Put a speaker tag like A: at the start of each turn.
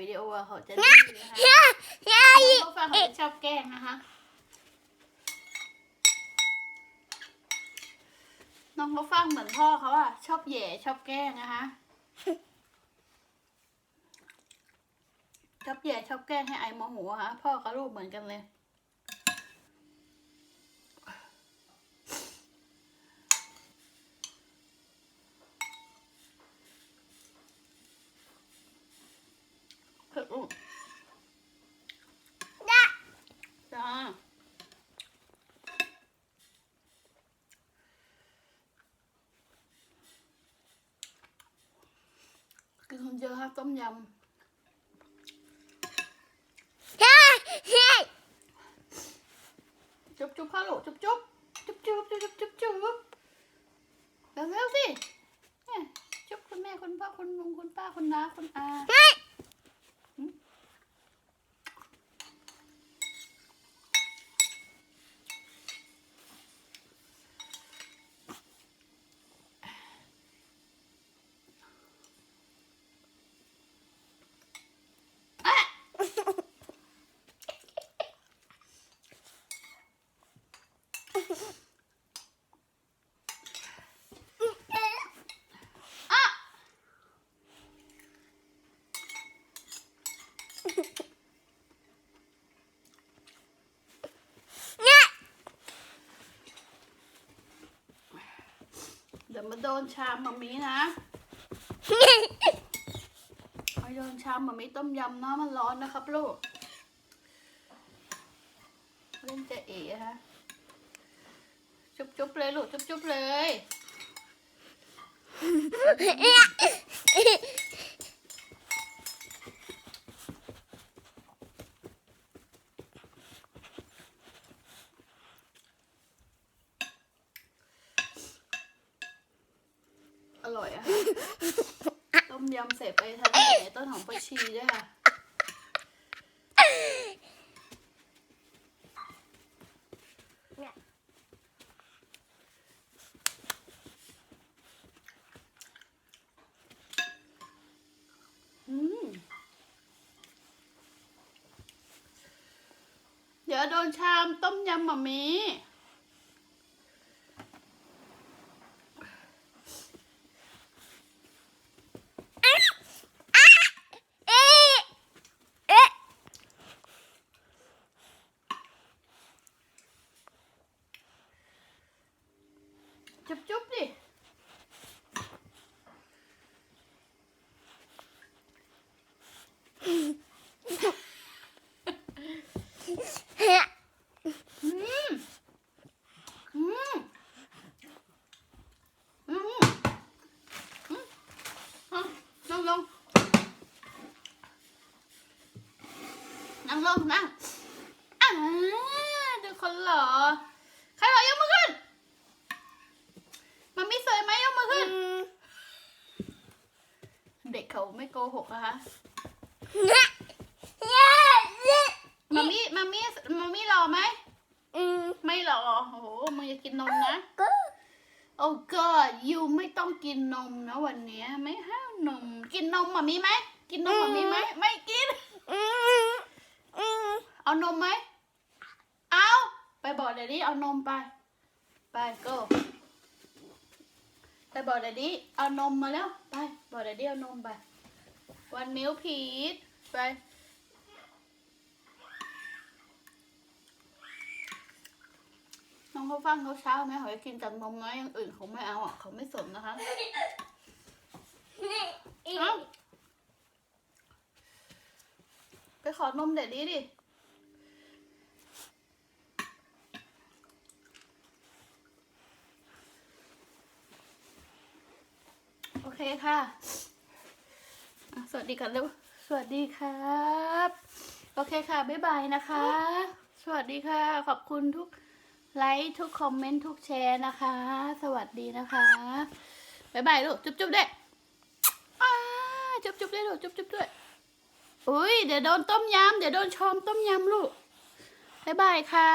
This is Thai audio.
A: นะคะว่าเราถ่ายวิดีโออะเขาจะดื้อนะคะน้องเขาฟังเขาจะชอบแกล้งนะคะ น้องเขาฟังเหมือนพ่อเขาอะชอบแหย่ชอบแกล้งนะคะชอบแหย่ชอบแกล้งให้ไอโมโหอะค่ะพ่อกับลูกเหมือนกันเลย กินเยอะรัต้มยำฮ้ยฮ้ยจุ๊บจุ๊บข้าวโหลจุ๊บจุ๊บจุ๊บจุ๊บจุ๊บจุ๊บจุ๊บเร็วๆสิจุ๊บคุณแม่คุณพ่อคุณลุงคุณป้าคุณน้าคุณอา เดี๋ยวมาโดนชามมามีนะมาโดนชามมามีต้มยำน้ำมันร้อนนะครับลูก เล่นจะเอ๋ฮะ จุ๊บจุ๊บเลยลูกจุ๊บจุ๊บเลยอร่อยอะค่ะต้มยำเสร็จไปทะเลต้นหอมผักชีด้วยค่ะ อืม เดี๋ยว โดนชามต้มยำหมามีจุ๊บจุ๊บดิ อืม อืม อืม อืมอะนั่งลง นั่งลงนั่งอ่าดูคนหล่อใครหล่อยกมือขึ้นมันมีสวยไหมยกมือขึ้น เด็กเขาไม่โกหกนะคะมามี่มามี่มามี่หล่อไหมไม่หรอกโอ้โหมึงจะกินนมนะโอ้ god ยูไม่ต้องกินนมนะวันเนี้ยไม่ห้ามนม กินนมมามีไหมกินนมมามีไหมไม่กิน เอานมไหม เอาไปบอกเดดดี้เอานมไป ไป go ไปบอกเดดดี้เอานมมาแล้ว ไป บอกเดดดี้เอานมไป วันมิลพีทไปน้องเขาฟังเขาเช้าไหมเขาจะกินจากนมน้อยอย่างอื่นเขาไม่เอาอะเขาไม่สนนะคะเอ้าไปขอนมเด็ดดีดิ โอเคค่ะอะสวัสดีกันเร็วสวัสดีครับ โอเคค่ะ บ๊ายบายนะคะ สวัสดีค่ะ ขอบคุณทุกไลค์ทุกคอมเมนต์ทุกแชร์นะคะ สวัสดีนะคะ บ๊ายบายลูก จุ๊บจุ๊บด้วยอ้าจุ๊บจุ๊บด้วยลูก จุ๊บจุ๊บด้วย อุ้ยเดี๋ยวโดนต้มยำ เดี๋ยวโดนชอมต้มยำลูก บ๊ายบายค่ะ